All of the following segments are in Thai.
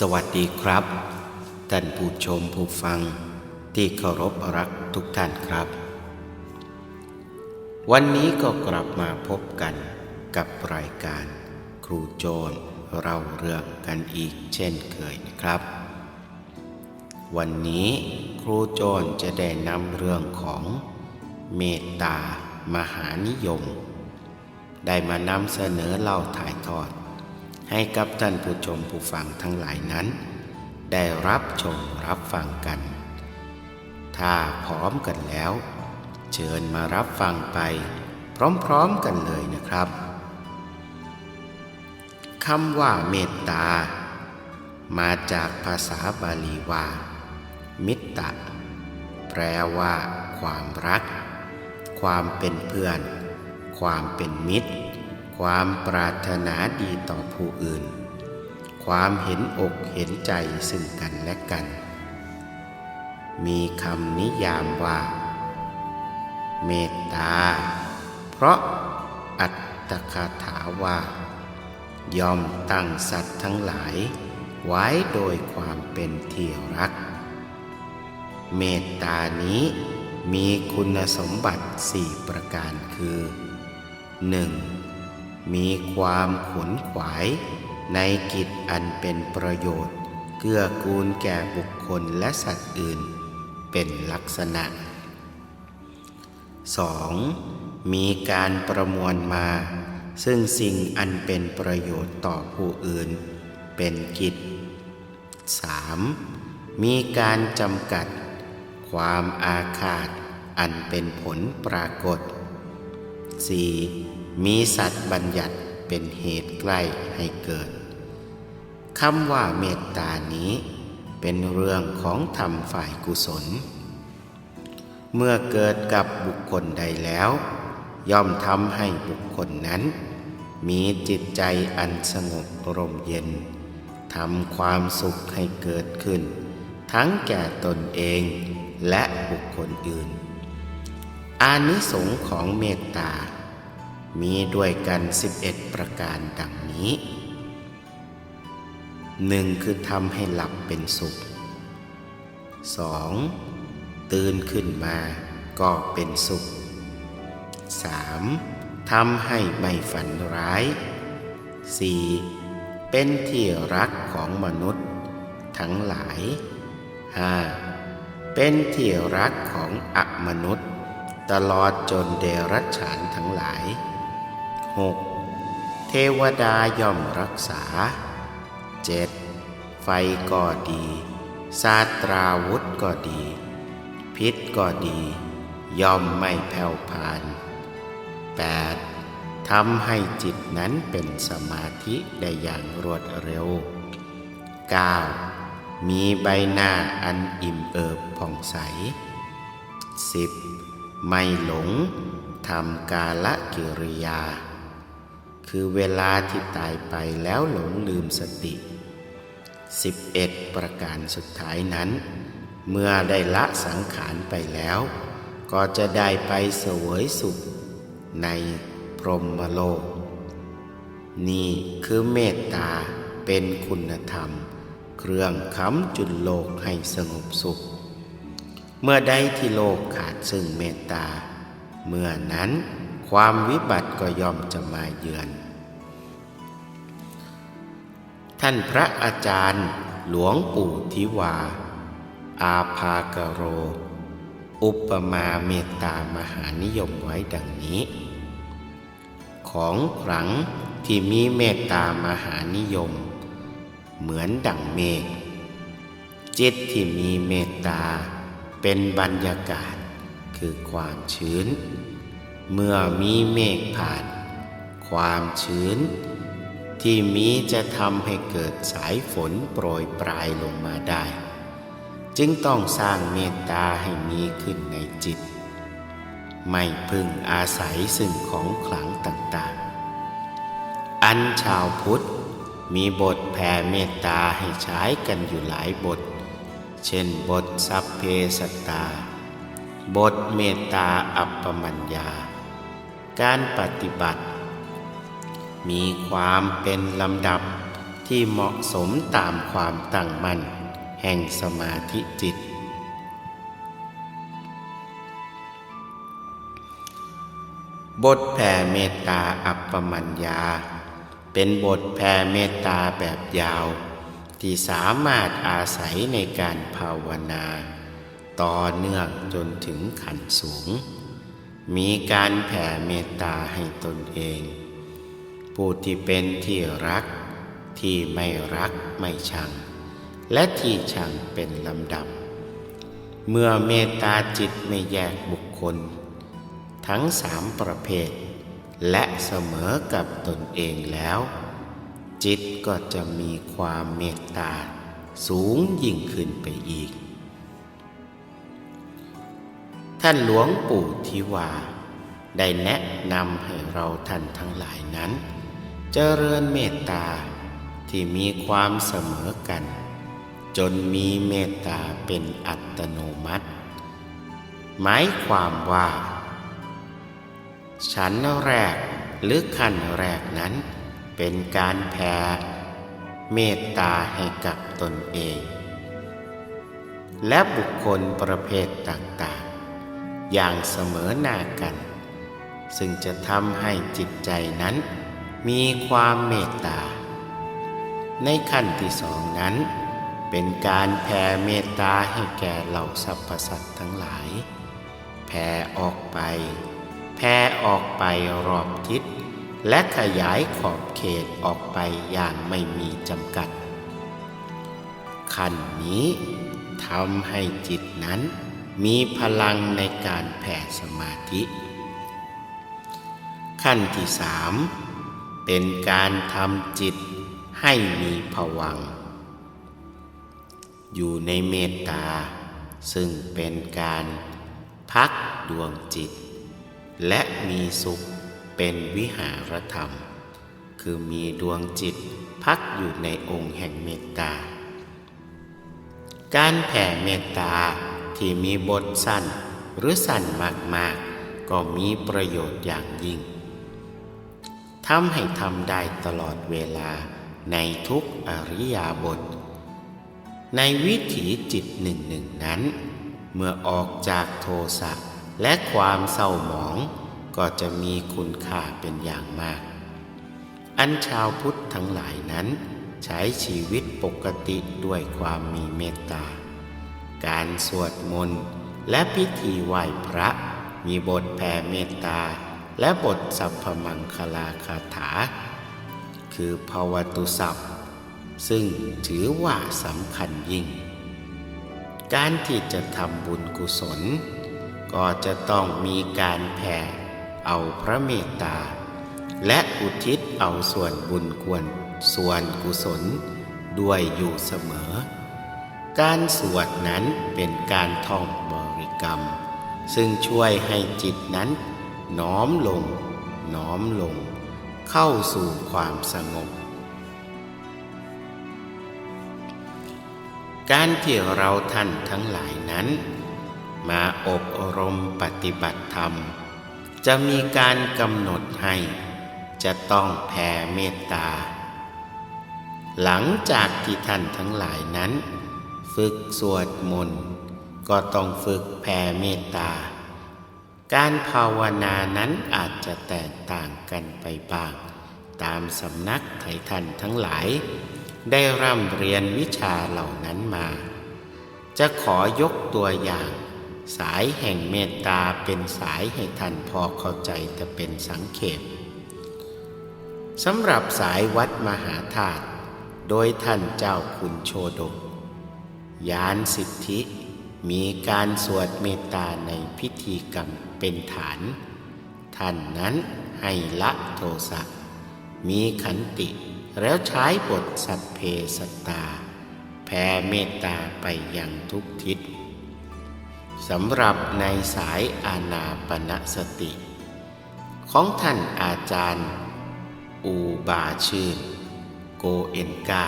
สวัสดีครับ ท่านผู้ชมผู้ฟังที่เคารพรักทุกท่านครับ วันนี้ก็กลับมาพบกันกับรายการ ครูโจรเราเรื่องกันอีกเช่นเคยนะครับ วันนี้ครูโจรจะได้นำเรื่องของเมตตามหานิยม ได้มานำเสนอเล่าถ่ายทอด ให้กับท่านผู้ชมผู้ฟังทั้งหลายนั้น ได้รับชมรับฟังกัน ถ้าพร้อมกันแล้ว เชิญมารับฟังไป พร้อมๆกันเลยนะครับคำว่าเมตตา มาจากภาษาบาลีว่า มิตตะแปลว่า ความรัก ความเป็นเพื่อน ความเป็นมิตร ความปรารถนาดีต่อผู้อื่น ความเห็นอกเห็นใจซึ่งกันและกัน มีคำนิยามว่า เมตตา เพราะอัตตคาถาว่า ยอมตั้งสัตว์ทั้งหลาย ไว้โดยความเป็นที่รัก เมตตานี้มีคุณสมบัติสี่ประการคือ 1. มีความขนขวาย ในกิจอันเป็นประโยชน์ เกื้อกูลแก่บุคคลและสัตว์อื่น เป็นลักษณะ 2. มีการประมวลมา ซึ่งสิ่งอันเป็นประโยชน์ต่อผู้อื่น เป็นกิจ 3. มีการจำกัด ความอาฆาตอันเป็นผลปรากฏ 4. มีสัตว์บัญญัติเป็นเหตุใกล้ให้เกิดคำว่าเมตตานี้ เป็นเรื่องของธรรมฝ่ายกุศล เมื่อเกิดกับบุคคลใดแล้ว ย่อมทำให้บุคคลนั้น มีจิตใจอันสงบร่มเย็นทำความสุขให้เกิดขึ้น ทั้งแก่ตนเองและบุคคลอื่น อานิสงส์ของเมตตา มีด้วยกัน 11 ประการดังนี้หนึ่งคือทำให้หลับเป็นสุข 2. ตื่นขึ้นมาก็เป็นสุข 3. ทำให้ไม่ฝันร้าย 4. เป็นที่รักของมนุษย์ ทั้งหลาย 5. เป็นที่รักของอมนุษย์ ตลอดจนเดรัจฉานทั้งหลาย 6. เทวดาย่อมรักษา 7. ไฟก็ดีซาตราวุธก็ดี พิษก็ดี ย่อมไม่แผ่วพาน 8. ทำให้จิตนั้นเป็นสมาธิได้อย่างรวดเร็ว 9. มีใบหน้าอันอิ่มเอิบผ่องใส 10. ไม่หลงทำกาละกิริยา คือเวลาที่ตายไปแล้วหลงลืมสติ 11 ประการสุดท้ายนั้น เมื่อได้ละสังขารไปแล้ว ก็จะได้ไปเสวยสุข ในพรหมโลก นี่คือเมตตาเป็นคุณธรรม เครื่องค้ำจุนโลกให้สงบสุข เมื่อใดที่โลกขาดซึ่งเมตตา เมื่อนั้น ความวิบัติก็ย่อมจะมาเยือน ท่านพระอาจารย์หลวงปู่ทิวา อาภากโร อุปมาเมตตามหานิยมไว้ดังนี้ ของขลังที่มีเมตตามหานิยม เหมือนดั่งเมฆจิตที่มีเมตตาเป็นบรรยากาศคือความชื้น เมื่อมีเมฆผ่าน ความชื้น ที่มีจะทำให้เกิดสายฝนโปรยปลายลงมาได้ จึงต้องสร้างเมตตาให้มีขึ้นในจิต ไม่พึ่งอาศัยซึ่งของขลังต่างๆ อันชาวพุทธมีบทแผ่เมตตาให้ใช้กันอยู่หลายบท เช่นบทสัพเพสตตาบทเมตตาอัปปมัญญา การปฏิบัติ มีความเป็นลำดับที่เหมาะสมตามความตั้งมั่นแห่งสมาธิจิต บทแผ่เมตตาอัปปมัญญา เป็นบทแผ่เมตตาแบบยาว ที่สามารถอาศัยในการภาวนา ต่อเนื่องจนถึงขันสูง มีการแผ่เมตตาให้ตนเอง ผู้ที่เป็นที่รัก ที่ไม่รักไม่ชัง และที่ชังเป็นลำดับ เมื่อเมตตาจิตไม่แยกบุคคล ทั้งสามประเภท และเสมอกับตนเองแล้ว จิตก็จะมีความเมตตาสูงยิ่งขึ้นไปอีก ท่านหลวงปู่ทิวา ได้แนะนำให้เราท่านทั้งหลายนั้น เจริญเมตตาที่มีความเสมอกัน จนมีเมตตาเป็นอัตโนมัติ หมายความว่า ชั้นแรกหรือขั้นแรกนั้น เป็นการแผ่เมตตาให้กับตนเอง และบุคคลประเภทต่าง อย่างเสมอหน้ากัน ซึ่งจะทำให้จิตใจนั้น มีความเมตตา ในขั้นที่สองนั้น เป็นการแผ่เมตตาให้แก่เหล่าสรรพสัตว์ทั้งหลาย แผ่ออกไป แผ่ออกไปรอบทิศและขยายขอบเขตออกไปอย่างไม่มีจำกัด ขั้นนี้ทำให้จิตนั้น มีพลังในการแผ่สมาธิ ขั้นที่สามเป็นการทำจิตให้มีผวัง อยู่ในเมตตา ซึ่งเป็นการพักดวงจิต และมีสุขเป็นวิหารธรรม คือมีดวงจิตพักอยู่ในองค์แห่งเมตตา การแผ่เมตตา ที่มีบทสั้นหรือสั้นมากๆ ก็มีประโยชน์อย่างยิ่งทำให้ทำได้ตลอดเวลาในทุกอริยาบท ในวิถีจิตหนึ่งหนึ่งนั้น เมื่อออกจากโทสะและความเศร้าหมองก็จะมีคุณค่าเป็นอย่างมาก อันชาวพุทธทั้งหลายนั้น ใช้ชีวิตปกติด้วยความมีเมตตา การสวดมนต์และพิธีไหว้พระ มีบทแผ่เมตตา และบทสัพพมังคลาคาถา คือภาวตุสัพซึ่งถือว่าสำคัญยิ่ง การที่จะทำบุญกุศล ก็จะต้องมีการแผ่เอาพระเมตตา และอุทิศเอาส่วนบุญควรส่วนกุศลด้วยอยู่เสมอ การสวดนั้นเป็นการท่องบริกรรม ซึ่งช่วยให้จิตนั้น น้อมลง น้อมลง เข้าสู่ความสงบ การที่เราท่านทั้งหลายนั้น มาอบรมปฏิบัติธรรม จะมีการกำหนดให้ จะต้องแผ่เมตตา หลังจากที่ท่านทั้งหลายนั้น ฝึกสวดมนต์ก็ต้องฝึกแผ่เมตตา การภาวนานั้นอาจจะแตกต่างกันไปบ้าง ตามสำนักไทท่านทั้งหลาย ได้ร่ำเรียนวิชาเหล่านั้นมา จะขอยกตัวอย่าง สายแห่งเมตตาเป็นสายให้ท่านพอเข้าใจแต่เป็นสังเขปสำหรับสายวัดมหาธาตุโดยท่านเจ้าคุณโชดก ยานสิทธิ มีการสวดเมตตาในพิธีกรรมเป็นฐาน ท่านนั้นให้ละโทสะมีขันติแล้วใช้บทสัพเพสตตาแผ่เมตตาไปยังทุกทิศสำหรับในสายอาณาปณะสติ ของท่านอาจารย์ อูบาชื่น โกเอนกา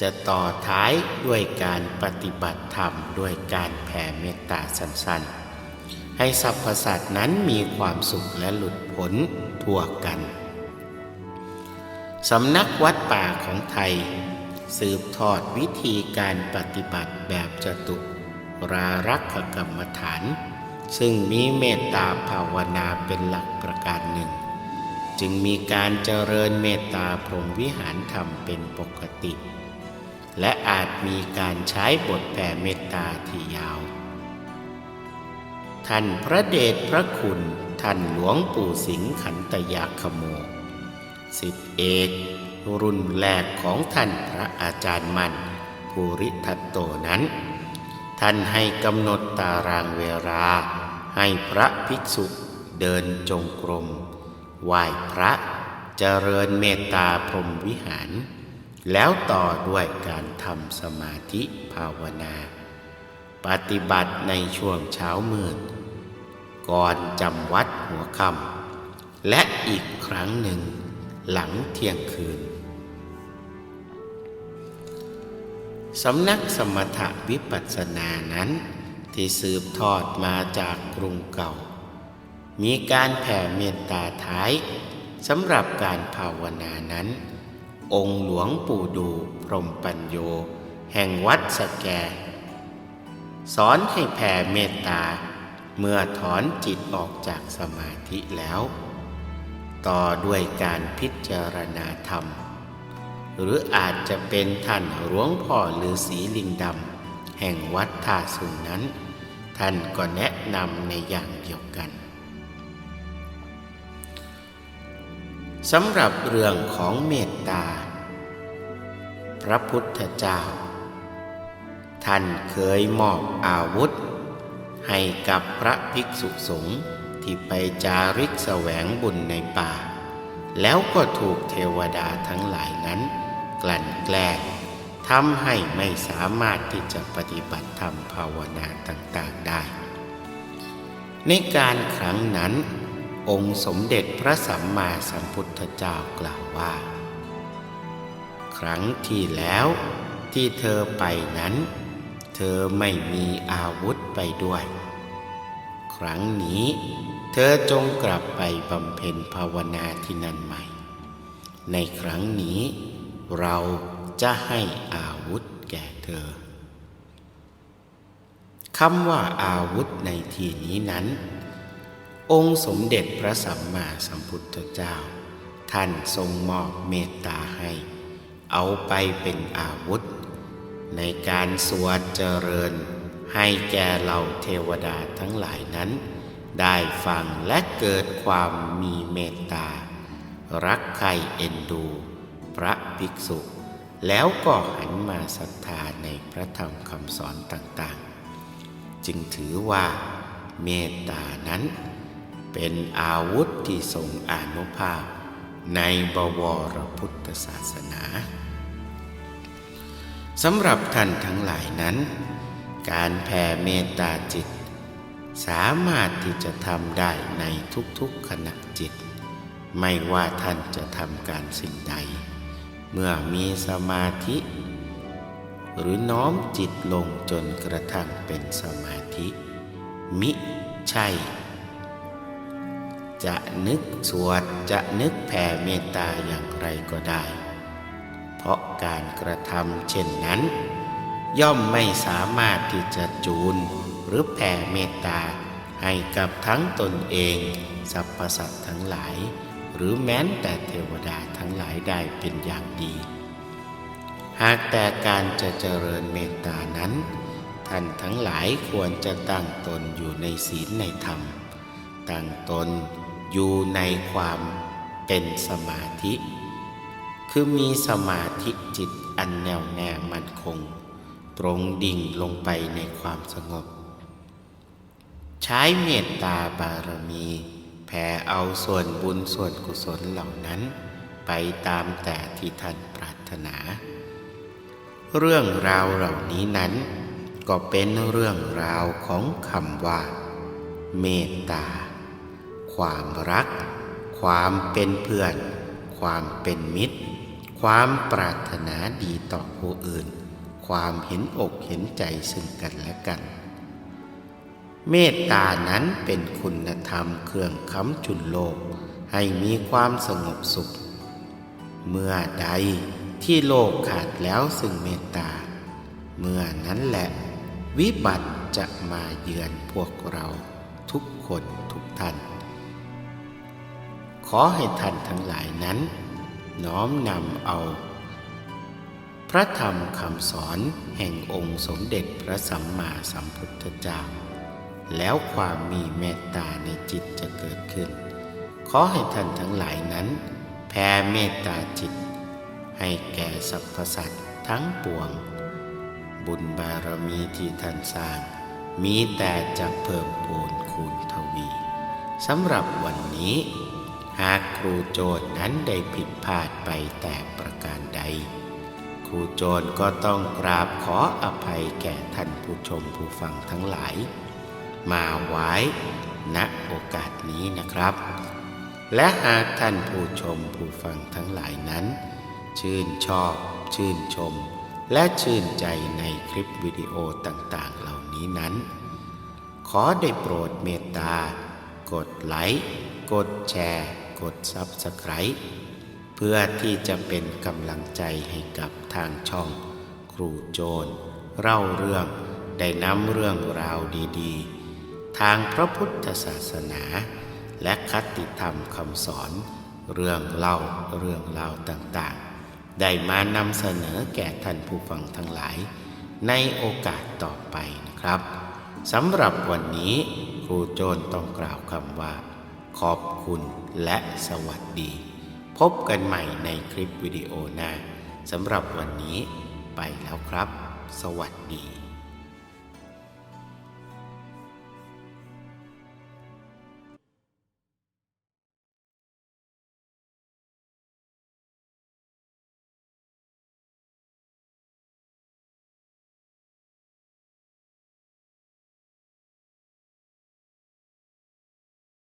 จะต่อท้ายด้วยการปฏิบัติธรรมด้วยการแผ่เมตตาสั้นๆ ให้สรรพสัตว์นั้นมีความสุขและหลุดพ้นทั่วกันสำนักวัดป่าของไทย สืบทอดวิธีการปฏิบัติแบบจตุรารักขกรรมฐาน ซึ่งมีเมตตาภาวนาเป็นหลักประการหนึ่ง จึงมีการเจริญเมตตาพรหมวิหารธรรมเป็นปกติ และอาจมีการใช้บทแผ่เมตตาที่ยาว ท่านพระเดชพระคุณ ท่านหลวงปู่สิงขันตยาคโมสิทธิเอกรุ่นแรกของท่านพระอาจารย์มันภูริทัตโตนั้น ท่านให้กำหนดตารางเวลา ให้พระภิกษุเดินจงกรมไหว้พระเจริญเมตตาพรมวิหาร แล้วต่อด้วยการทำสมาธิภาวนา ปฏิบัติในช่วงเช้ามืด ก่อนจำวัดหัวค่ำและอีกครั้งหนึ่งหลังเที่ยงคืน สำนักสมถวิปัสสนานั้นที่สืบทอดมาจากกรุงเก่า มีการแผ่เมตตาท้ายสำหรับการภาวนานั้น องค์หลวงปู่ดูพรมปัญโย แห่งวัดสแก สอนให้แผ่เมตตา เมื่อถอนจิตออกจากสมาธิแล้ว ต่อด้วยการพิจารณาธรรม หรืออาจจะเป็นท่านหลวงพ่อฤาษีลิงดำแห่งวัดท่าสุงนั้น ท่านก็แนะนำในอย่างเดียวกัน สำหรับเรื่องของเมตตา พระพุทธเจ้า ท่านเคยมอบอาวุธ ให้กับพระภิกษุสงฆ์ที่ไปจาริกแสวงบุญในป่า แล้วก็ถูกเทวดาทั้งหลายนั้น กลั่นแกล้งทำให้ไม่สามารถที่จะปฏิบัติธรรมภาวนาต่างๆได้ ในการครั้งนั้น องค์สมเด็จพระสัมมาสัมพุทธเจ้ากล่าวว่า ครั้งที่แล้วที่เธอไปนั้น เธอไม่มีอาวุธไปด้วย ครั้งนี้เธอจงกลับไปบำเพ็ญภาวนาที่นั่นใหม่ ในครั้งนี้เราจะให้อาวุธแก่เธอคำว่าอาวุธในที่นี้นั้น องค์สมเด็จพระสัมมาสัมพุทธเจ้า ท่านทรงมอบเมตตาให้ เอาไปเป็นอาวุธ ในการสวดเจริญ ให้แก่เหล่าเทวดาทั้งหลายนั้น ได้ฟังและเกิดความมีเมตตา รักใคร่เอ็นดู พระภิกษุ แล้วก็หันมาศรัทธาในพระธรรมคำสอนต่างๆ จึงถือว่าเมตตานั้น เป็นอาวุธที่ทรงอานุภาพ ในบวรพุทธศาสนาสำหรับท่านทั้งหลายนั้น การแผ่เมตตาจิต สามารถที่จะทำได้ในทุกๆขณะจิต ไม่ว่าท่านจะทำการสิ่งใด เมื่อมีสมาธิ หรือน้อมจิตลงจนกระทั่งเป็นสมาธิ มิใช่ จะนึกสวดจะนึกแผ่เมตตาอย่างไรก็ได้ เพราะการกระทำเช่นนั้น ย่อมไม่สามารถที่จะจูนหรือแผ่เมตตาให้กับทั้งตนเองสรรพสัตว์ทั้งหลาย หรือแม้แต่เทวดาทั้งหลายได้เป็นอย่างดี หากแต่การจะเจริญเมตตานั้น ท่านทั้งหลายควรจะตั้งตนอยู่ในศีลในธรรม ตั้งตน อยู่ในความเป็นสมาธิ คือมีสมาธิจิตอันแน่วแน่มั่นคง ตรงดิ่งลงไปในความสงบ ใช้เมตตาบารมีแผ่เอาส่วนบุญส่วนกุศลเหล่านั้น ไปตามแต่ที่ท่านปรารถนา เรื่องราวเหล่านี้นั้น ก็เป็นเรื่องราวของคำว่า เมตตา ความรัก ความเป็นเพื่อน ความเป็นมิตร ความปรารถนาดีต่อผู้อื่น ความเห็นอกเห็นใจซึ่งกันและกัน เมตตานั้นเป็นคุณธรรมเครื่องค้ำจุนโลก ให้มีความสงบสุข เมื่อใดที่โลกขาดแล้วซึ่งเมตตา เมื่อนั้นแหละ วิบัติจะมาเยือนพวกเราทุกคนทุกท่าน ขอให้ท่านทั้งหลายนั้น น้อมนำเอา พระธรรมคำสอนแห่งองค์สมเด็จพระสัมมาสัมพุทธเจ้า แล้วความมีเมตตาในจิตจะเกิดขึ้น ขอให้ท่านทั้งหลายนั้น แผ่เมตตาจิต ให้แก่สรรพสัตว์ทั้งปวง บุญบารมีที่ท่านสร้าง มีแต่จะเพิ่มพูนคูณทวีสำหรับวันนี้ หากครูโจรนั้นได้ผิดพลาดไปแต่ประการใด ครูโจรก็ต้องกราบขออภัยแก่ท่านผู้ชมผู้ฟังทั้งหลาย มาไว้ณโอกาสนี้นะครับ และหากท่านผู้ชมผู้ฟังทั้งหลายนั้น ชื่นชอบ ชื่นชม และชื่นใจในคลิปวิดีโอต่างๆ เหล่านี้นั้น ขอได้โปรดเมตตา กดไลค์กดแชร์ กด Subscribe เพื่อที่จะเป็นกำลังใจให้กับทางช่อง ครูโจรเล่าเรื่องได้นำเรื่องราวดีๆ ทางพระพุทธศาสนา และคติธรรมคำสอน เรื่องเล่าเรื่องราวต่างๆ ได้มานำเสนอแก่ท่านผู้ฟังทั้งหลาย ในโอกาสต่อไปนะครับสำหรับวันนี้ รูโจรต้องกล่าวคำว่า ขอบคุณและสวัสดี พบกันใหม่ในคลิปวิดีโอหน้าสำหรับวันนี้ไปแล้วครับ สวัสดี